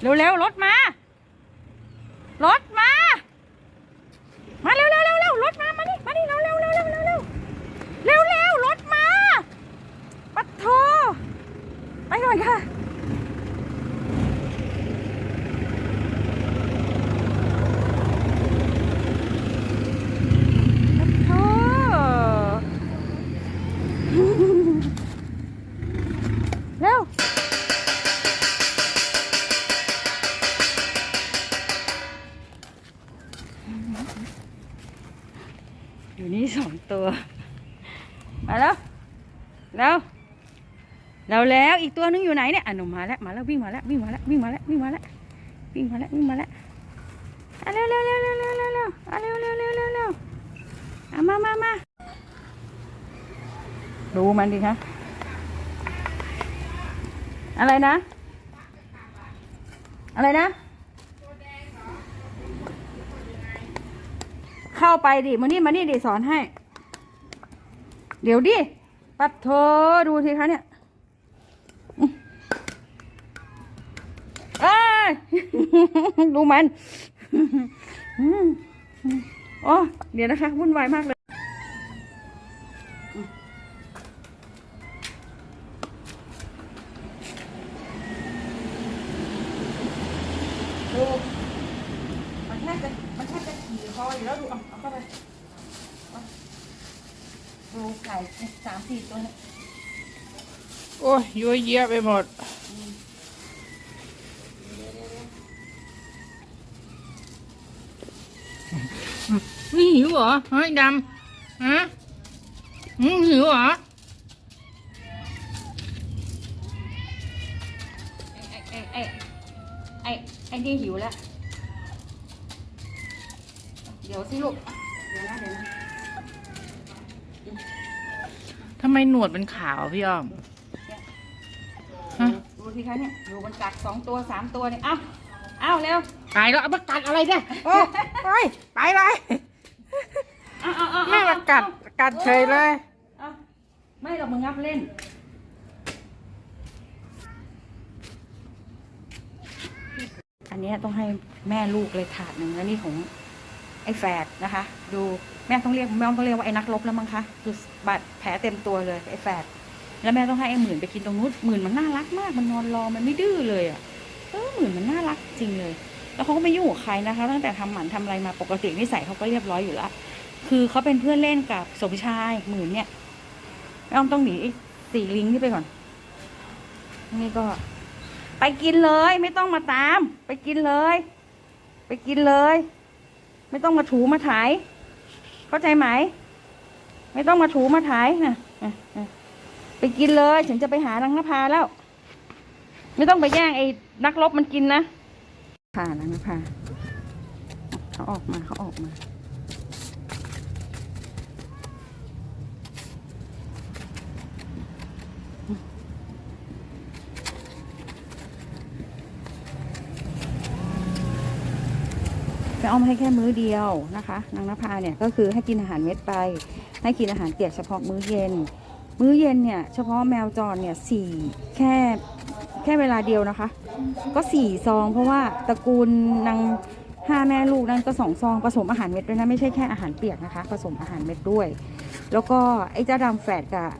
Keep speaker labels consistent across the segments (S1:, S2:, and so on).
S1: เร็วๆรถมา อยู่นี่สองตัว มาแล้ว แล้วแล้วแล้วอีกตัวนึงอยู่ไหนเนี่ยอะหนูมาแล้วมาแล้ววิ่งมาแล้ววิ่งมาแล้ววิ่งมาแล้ววิ่งมาแล้ววิ่งมาแล้ววิ่งมาแล้วอะเร็วเร็วเร็วเร็วเร็วเร็วเร็วอะเร็วเร็วเร็วเร็วเร็วเอามามามาดูมันดิคะอะไรนะ อะไรนะ เข้าไปดิมานี่มานี่ดิสอนให้ เดี๋ยวดิปัดโทดูสิคะเนี่ยเอ้ยดูมันอืมโอ้เดี๋ยวนะคะวุ่นวายมากเลย ดูมันแค่จะ มันแค่จะขี่คออยู่แล้วดูเอาเอาเข้าไปเอาดูไก่สามสี่ตัวเนี่ย
S2: โอ้ยยั่วเยียไปหมดนี่หิวเหรอเฮ้ยดำฮะมึงหิวเหรอ
S1: ไอ้ไอ้ไอ้ไอ้ไอ้นี่หิวแล้ว เดี๋ยวสิลูกเดี๋ยวนะเดี๋ยวนะ
S2: ทำไมหนวดเป็นขาวพี่อ้อม ฮะ
S1: ดูสิคะเนี่ยอยู่บนกัดสองตัวสามตัวเนี่ยเอ้าเอ้าเร็ว
S2: ตายแล้วเอามากัดอะไรเนี่ยโอ้ยไปเลย
S1: เอาเอาเอา
S2: แม่มากัดกัดเฉยเลย
S1: เอาไม่หรอกมึงงับเล่น อันเนี้ยต้องให้แม่ลูกเลยถาดหนึ่งแล้วนี่ของ ไอ้แฝดนะคะ ดูแม่ต้องเรียกแม่ต้องเรียกว่าไอ้นักรบแล้วมั้งคะดูบาดแผลเต็มตัวเลยไอ้แฝดแล้วแม่ต้องให้ไอ้หมื่นไปกินตรงนู้นหมื่นมันน่ารักมากมันนอนรอมันไม่ดื้อเลยอะเออหมื่นมันน่ารักจริงเลย แล้วเขาก็ไม่ยุ่งกับใครนะคะ ตั้งแต่ทำหมันทำอะไรมาปกตินิสัยเขาก็เรียบร้อยอยู่แล้วคือเขาเป็นเพื่อนเล่นกับสมชายหมื่นเนี่ยแม่อ้อมต้องหนีไอ้สี่ลิงที่ไปก่อนนี่ก็ ไปกินเลย ไม่ต้องมาตาม ไปกินเลย ไปกินเลย ไม่ต้องมาถูมาถ่าย เข้าใจไหม ไม่ต้องมาถูมาถ่ายนะไปกินเลยฉันจะไปหานางนภาแล้ว ไม่ต้องไปแย่งไอ้นักรบมันกินนะผ่านางนภาเขาออกมาเขาออกมา แม่อ้อมให้แค่มื้อเดียวนะคะนางนภาเนี่ยก็คือให้กินอาหารเม็ดไป ให้กินอาหารเปียกเฉพาะมื้อเย็น มื้อเย็นเนี่ยเฉพาะแมวจรเนี่ยสี่แค่แค่เวลาเดียวนะคะ ก็สี่ซอง เพราะว่าตระกูลนางห้าแม่ลูกนั่นก็สองซองผสมอาหารเม็ดด้วยนะไม่ใช่แค่อาหารเปียกนะคะผสมอาหารเม็ดด้วย แล้วก็ไอ้เจ้าดำแฝดกับ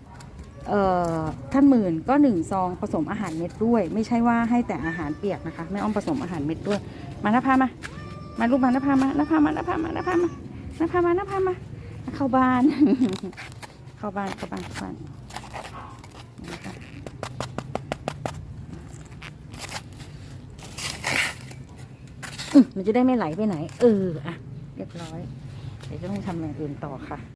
S1: ท่านหมื่นก็หนึ่งซองผสมอาหารเม็ดด้วย ไม่ใช่ว่าให้แต่อาหารเปียกนะคะแม่อ้อมผสมอาหารเม็ดด้วย มานภามา มาลูกมานภามานภามานภามานภามานภามานภามาเข้าบ้าน เข้าบ้านเข้าบ้านเข้าบ้านมมันจะได้ไม่ไหลไปไหน เออ อะ เรียบร้อย เดี๋ยวจะต้องทำอย่างอื่นต่อค่ะ